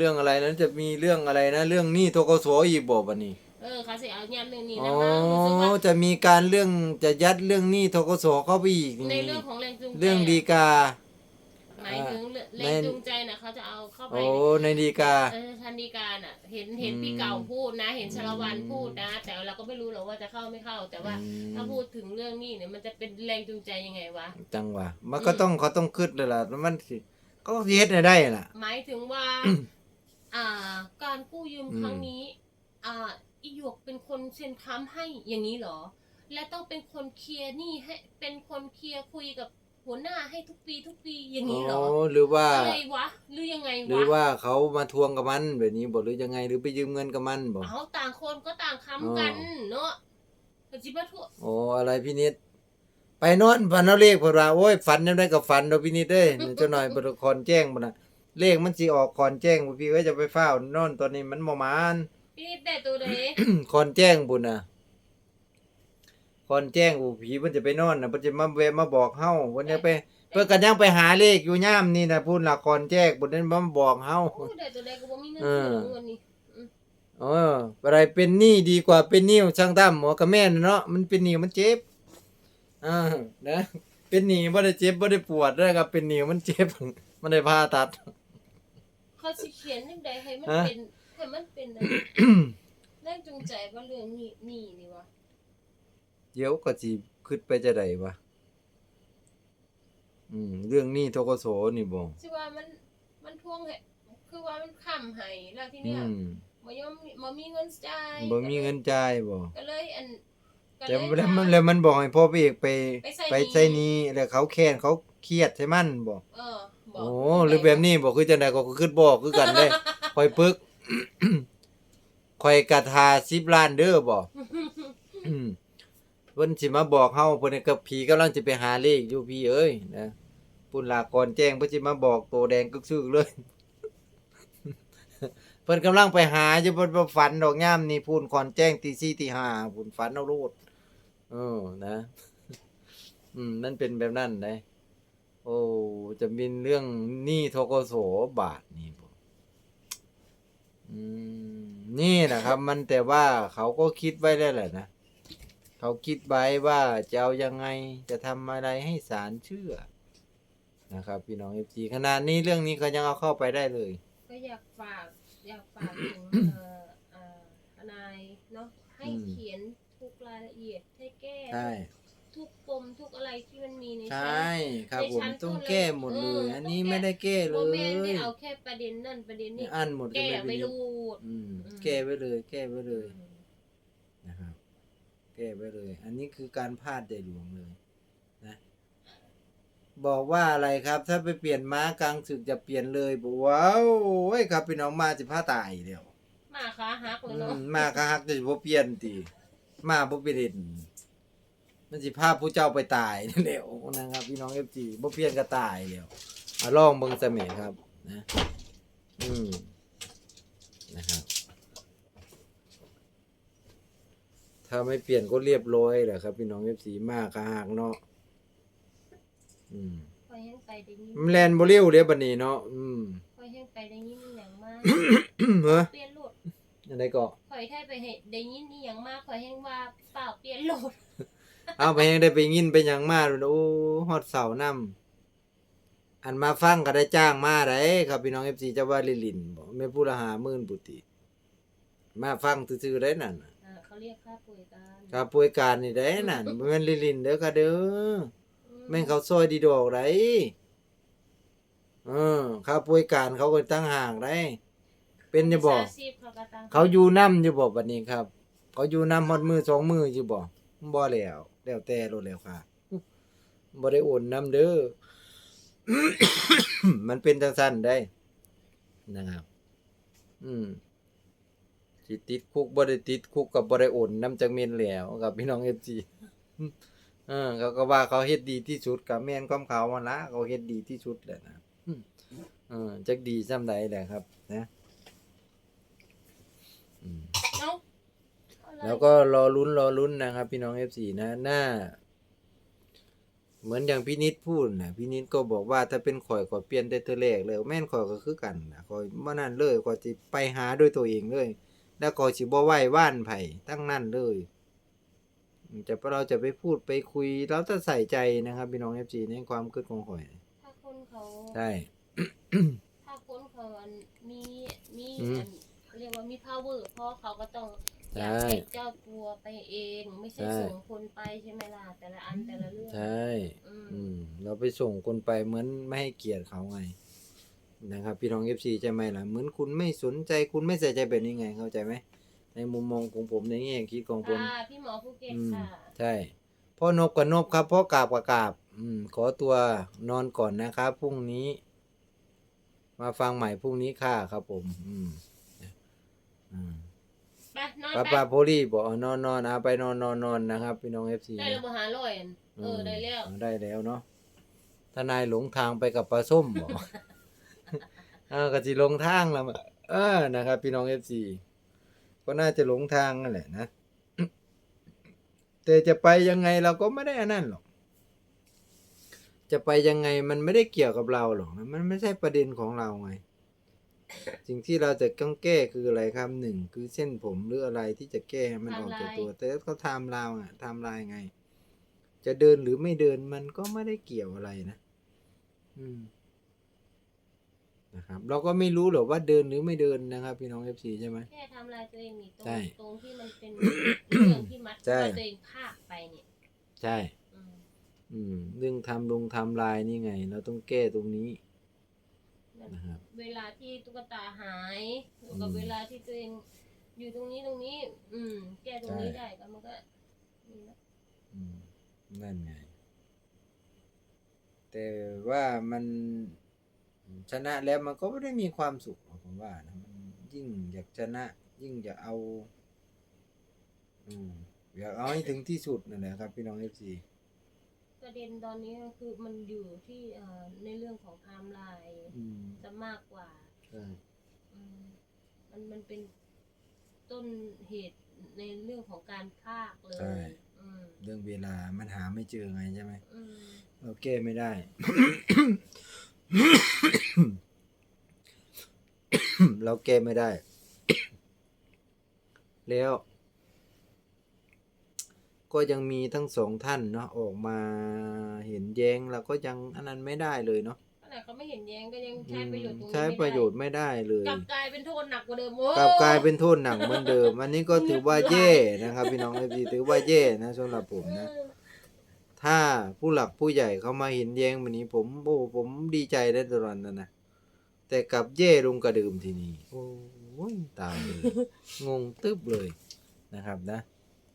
เรื่องอะไรนั้นจะมีเรื่องอะไรนะ เรื่องหนี้ทกศอีกบ่บัดนี้เออเขาสิเอายันเรื่องนี้อ๋นะอคะรู้สึกว่าจะมีการเรื่องจะยัดเรื่องหนี้ทกศเข้าไปอีกในเรื่องของแรงจูงใจเรื่องดีกา หมายถึงแรในงจูงใจน่ะเขาจะเอาเข้าไปโอ้ในดีกา เออทันดีการอะ เห็นเห็นอืมพี่เก่าพูดนะ เห็นชลวันพูดนะ แต่เราก็ไม่รู้หรอกว่าจะเข้าไม่เข้า แต่ว่าอืม ถ้าพูดถึงเรื่องนี้เนี่ยมันจะเป็นแรงจูงใจยังไงวะ จังหวะมันก็ต้องเขาต้องคิดเลยล่ะมันสิเขาก็สิเฮ็ดให้ได้ล่ะ หมายถึงว่า อ่า การกู้ยืมอืมครั้งนี้ อ่าอีหยวกเป็นคนเซ็นค้ำให้อย่างนี้เหรอ และต้องเป็นคนเคลียร์หนี้ให้เป็นคนเคลียร์คุยกับหัวหน้าให้ทุกปีทุกปีอย่างนี้เหรอโอ้หรือว่าอะไรวะหรือยังไงหรือวะว่าเขามาทวงกับมันแบบนี้บ่หรือยังไงหรือไปยืมเงินกับมันบ่เอาต่างคนก็ต่างค้ำกันเนาะก็จิบะทั่วโอ้อะไรพี่นิดไปนอนฝันเอาเลขเพิ่นว่าโอ้ยฝันยังได้กับฝันเด้อพี่นิดเด้ยเจ้าหน่อยบ่ได้คอนแจ้งบ่น่ะ เลขมันสิออกคอนแจ้งบ่พี่ก็จะไปเฝ้านอนตอนนี้มันบ่มานพี่แต่ตัวเด็กคอนแจ้งบุญน่ะคอนแจ้งอูผีมันจะไปนอนน่ะมันจะมาแวะมาบอกเฮาวันนี้ไปเพื่อกันยังไปหาเลขอยู่ย่ามนี่นะพูดละครแจ้งบุญนั้นมาบอกเฮาโอ้ยแต่ตัวเด็กก็บ่มีเงินเอซื้ออเงินนี่เอออะไรเป็นหนี้ดีกว่าเป็นหนี้ช่างตั้มหมอกับแม่นเนาะมันเป็นหนี้มันเจ็บอ่านะเป็นหนี้บ่ได้เจ็บบ่ได้ปวดเด้อครับเป็นหนี้มันเจ็บ มันได้ผ่าตัด เขาสิเขียนจังไดให้มันฮะเป็นให้มันเป็นอันแรงจูงใจว่าเรื่องนี้นี่นี่วะเดี๋ยวก็สิคิดไปจะได้วะอืมเรื่องหนี้ทกสนี่บ่สิว่ามันมันทวงให้คือว่ามันค้ำให้แล้วทีอืเนี้ยมบ่ยอมบ่มีเงินจ่ายบ่มีเงินจ่ายบ่ก็เลยอันก็แต่เลยแล้วมันว่าแล้วมันบอกให้พ่อพระเอกไป ไปใส่ไปใส่หนี้แล้วเขาแค้นเขาเครียดใช่มันบ่เออ บอกโอ้หรือแบบนี้บ่คือจังไดก็คือบอกคือกันเด้คอยปึกคอยกะทา10ล้านเด้อบ่อืมเพิ่นสิมาบอกเฮาเพิ่นก็ผีกำลังจะไปหาเลขอยู่พี่เอ้ยนะปุ่นลากรแจ้งเพิ่นสิมาบอกโตแดงกึกซึกเลยเพิ่นกำลังไปหาอยู่เพิ่นบ่ฝันดอกยามนี่พูนก่อนแจ้งตี4ตี5พูนฝันเอาโลดเออนะ อืมนั่นเป็นแบบนั้นได้ โอ้ จะมีเรื่องหนี้ทกสบาทนี่บ่อืมนี่นะครับ มันแต่ว่าเขาก็คิดไว้แล้วแหละนะ เขาคิดไว้ว่าจะเอายังไงจะทำอะไรให้ศาลเชื่อ นะครับ พี่น้องเอฟซีขนาดนี้เรื่องนี้เขายังเอาเข้าไปได้เลย ก็อยากฝากอยากฝากถึงเอ่อเอ่อทนายเนาะให้อืมเขียนทุกรายละเอียดให้แก้ ใช่ทุกปมทุก อะไรที่มันมีในใชชั้่น ครับในผมชั้นต้องต้นเลยแก้หมดเลย เอออันต้องนี้แก้ ไม่ได้แก้เลโมเมนต์ยได้เอาแค่ประเด็นนั่นประเด็นนี้อันหมดแก้เลยไม่พี่รู้ อืมอืม แก้ไว้เลย แก้ไว้เลยนะครับ แก้ไว้เลย อันนี้คือการพลาดใหญ่หลวงเลยนะ บอกว่าอะไรครับ ถ้าไปเปลี่ยนม้ากลางศึกจะเปลี่ยนเลยบอกว้าวโอ้ยครับพี่น้องมาจะผ้าตายเดียวมาขาหักเลอืยเนาะมมาก็ฮักจะบ่เปลี่ยนติมาบ่เปลี่ยน มันสิพาผู้เจ้าไปตายนั่นแหละนะครับพี่น้อง FG บ่เปลี่ยนก็ตายเดียวอะลองเบิ่งซะแหม่ครับนะอืมนะครับถ้าไม่เปลี่ยนก็เรียบร้อยแหละครับ พี่น้อง FC มากก็ฮักเนาะอืมคอยแห้งไปได้ยินมันแลนบ่เร็วเด้บัดนี้เนาะอืมคอยแห้งไปได้ยินอหย่างมากเฮ้อเปลี่ยนโหลดอันใดก็คอยแค่ไปเห็นได้ยินนี่อย่างมากคอยแห้งว่าเปล่าเปลี่ยนโหลด เอาไปยังได้ไปยินไปหยังมาโอ้ฮอดเสานํอันมาฟังก็ได้จ้างมาได้ครับพี่น้อง FC เจ้าว่าลิลินบ่แม่นผู้ละ50,000ปุติ มาฟังซื่อๆได้นั่นน่ะอ่าเขาเรียกค่าป่วยการครับป่วยการนี่ได้นั่นบ่แม่นลิลินเด้อค่ะเด้อ แม่นเขาซอยดีดอกได้เออค่าป่วยการเขาก็ตั้งห่างได้ เป็นจะบ่วิชาชีพเขาก็ตั้งเขาอยู่นํอยู่บ่บัดนี้ครับ เขาอยู่นํฮอดมือสองมืออยู่บ่บ่แล้ว แล้วแต่โลดแล้วค่ะบ่ได้โอนนํเด้อ มันเป็นจังซั่นได้ นะครับ อืมสิติดคุกบ่ได้ติดคุกกับบ่ได้โอนนํจักเม็นแล้วกับพี่น้อง FG เออเขาก็ว่าเขาเฮ็ดดีที่สุดกับแม่นความเขามันละเขาเฮ็ดดีที่สุดแหละนะอืมเออจักดีส่ำใดแหละครับ นะอืมเอ้า แล้วก็รอลุ้นรอลุ้นนะครับ พี่น้อง F4 นะหน้า เหมือนอย่างพี่นิดพูดนะพี่นิดก็บอกว่าถ้าเป็นข่อยข่อยเปลี่ยนแต่เธอแรกเลยแม่นข่อยก็คือกันนะข่อยบ่นั่นเลยข่อยสิไปหาด้วยตัวเองเลย แล้วข่อยสิบ่ไหว้ว่านไผตั้งนั่นเลยจะเราจะไปพูดไปคุยเราจะใส่ใจนะครับ พี่น้อง FC ในความคิดของข่อยถ้าคนเขาใช่ถ้าคนเขาอันมีมีอืมอันเรียกว่ามี power เพราะเขาก็ต้อง อใช่ยากให้เจ้าตัวไปเองไม่ใช่ใช่ ส่งคนไปใช่ไหมล่ะแต่ละอันแต่ละเรื่องใช่ อืมอืม เราไปส่งคนไปเหมือนไม่ให้เกียรติเขาไง นะครับ พี่น้อง FC ใช่ไหมล่ะ เหมือนคุณไม่สนใจคุณไม่ใส่ใจแบบนี้ไง เข้าใจไหมในมุมมองของผมในแง่คิดของผม ค่ะพี่หมอภูเก็ตอืม ค่ะ ใช่พ่อนบกับนบครับพ่อกราบกับกราบ อืม ขอตัวนอนก่อนนะครับพรุ่งนี้ มาฟังใหม่พรุ่งนี้ค่ะครับผม อืมอืม ไปนอนป้าไปป้าโพลี่บอกเอานอนนอนเอาไปนอนนอนนอนนะครับ พี่น้องเอฟซีได้ระเบหาร้อยอันเออได้แล้วได้แล้วเนาะทนายหลงทางไปกับปลาส้มบอกเออก็สิหลงทางแล้วอะเออนะครับ พี่น้องเอฟซีก็น่าจะหลงทางนั่นแหละนะ แต่จะไปยังไงเราก็ไม่ได้อันนั้นหรอก จะไปยังไงมันไม่ได้เกี่ยวกับเราหรอกนะมันไม่ใช่ประเด็นของเราไง สิ่งที่เราจะต้องแก้คืออะไรครับหนึ่งคือเส้นผมหรืออะไรที่จะแก้ให้มันออกจากตัว แต่เขาทำเราอะทำลายไง จะเดินหรือไม่เดินมันก็ไม่ได้เกี่ยวอะไรนะอืมนะครับ เราก็ไม่รู้หรอกว่าเดินหรือไม่เดินนะครับ พี่น้องเอฟซีใช่ไหมแค่ทำลายตัวเองนี่ตรงใช่ตรงที่มันเป็นเรื่องที่มัดใช่ว่าตัวเองพลาดไปเนี่ย ใช่อืมอืมเรื่องทำลงทำลายนี่ไง เราต้องแก้ตรงนี้แล้ว นะครับ เวลาที่ตุ๊กตาหายหรือกับอืมเวลาที่ตัวเองอยู่ตรงนี้ตรงนี้ อืม แก้ตรงนี้ใช่ได้ก็มันก็นี่นะอืมนั่นไง แต่ว่ามันชนะแล้วมันก็ไม่ได้มีความสุขหรอกผมว่านะมันยิ่งอยากชนะ ยิ่งอยากเอา อืมอยากเอาให้ถึงที่สุดนั่นแหละครับ พี่น้องเอฟซี ประเด็นตอนนี้ก็คือมันอยู่ที่เอ่อในเรื่องของไทม์ไลน์อืมจะมากกว่า ใช่อืมมันมันเป็นต้นเหตุในเรื่องของการพากเลใช่ ย อืมเรื่องเวลามันหาไม่เจอไงใช่ไหม อืมเราแก้ไม่ได้ เราแก้ไม่ได้ แล้ว ก็ยังมีทั้งสองท่านเนาะออกมาเห็นแย้งเราก็ยังอันนั้นไม่ได้เลยเนาะขนาดเขาไม่เห็นแย้งก็ยังใช้ประโยชน์ตรงนี้ใช้ไม่ได้ประโยชน์ไม่ได้เลยกลับกลายเป็นโทษหนักกว่าเดิมโอ้กลับกลายเป็นโทษหนักเหมือนเดิมอันนี้ก็ถือว่าแย่นะครับ พี่น้องเอฟซีถือว่าแย่นะสำหรับผมนะเออถ้าผู้หลักผู้ใหญ่เขามาเห็นแย้งแบบนี้ผมโอ้ผมดีใจได้ตลอดนั่นนะแต่กลับแย่ลงกระเดิมทีนี้โอ้ยตายเลยงงตึ๊บเลยนะครับนะ